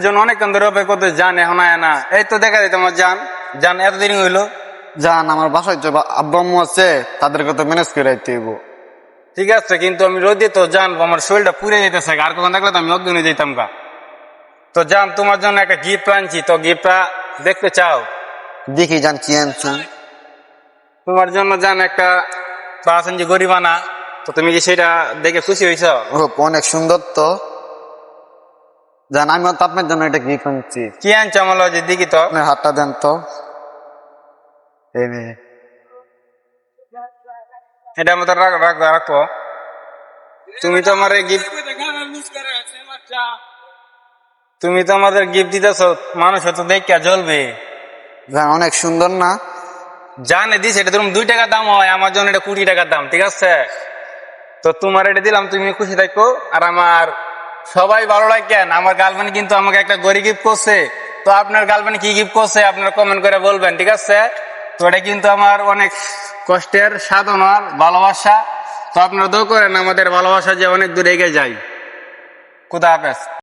জন্য অনেকক্ষণ ধরে অপেক্ষা করতে জান এখন আয় না। এই তো দেখা যায় তোমার জান। জান এতদিন হইল। যান আমার বাসায় যে বা- আছে ম্যানেজ করে হইব। ঠিক আছে কিন্তু আমি রোদে তো জানব আমার শরীরটা পুড়ে যেতেছে আর কখন থাকলে তো আমি যেতাম গা। তো জান তোমার জন্য একটা গিফট আনছি। তো গিফটটা দেখতে চাও? দেখি যান কি আনছেন তোমার জন্য জান একটা গরিবানা তো তুমি কি সেটা দেখে খুশি হয়েছ অনেক সুন্দর তো। জান আমি তো আপনার জন্য একটা গিফট আনছি। কি আনছো আমার লজে? দেখি তো। আপনার হাতটা দেন তো। এই নে। এটা আমাদের রাখ রাখো রাখো তুমি তো আমার গিফট তুমি তো আমাদের গিফট দিতেছ মানুষ তো দেখে জ্বলবে। জান অনেক সুন্দর না? জানে দিস এটা ধরুন দুই টাকার দাম হয় আমার জন্য এটা কুড়ি টাকার দাম ঠিক আছে? তো তোমার এটা দিলাম তুমি খুশি থাকো আর আমার সবাই ভালো লাগেন। আমার গার্লফ্রেন্ড কিন্তু আমাকে একটা গড়ি গিফট করছে। তো আপনার গার্লফ্রেন্ড কি গিফট করছে আপনারা কমেন্ট করে বলবেন, ঠিক আছে? তো এটা কিন্তু আমার অনেক কষ্টের সাধনার ভালোবাসা। তো আপনারা দোয়া করেন, আমাদের ভালোবাসা যে অনেক দূরে এগিয়ে যায়। খুদা হাফেজ।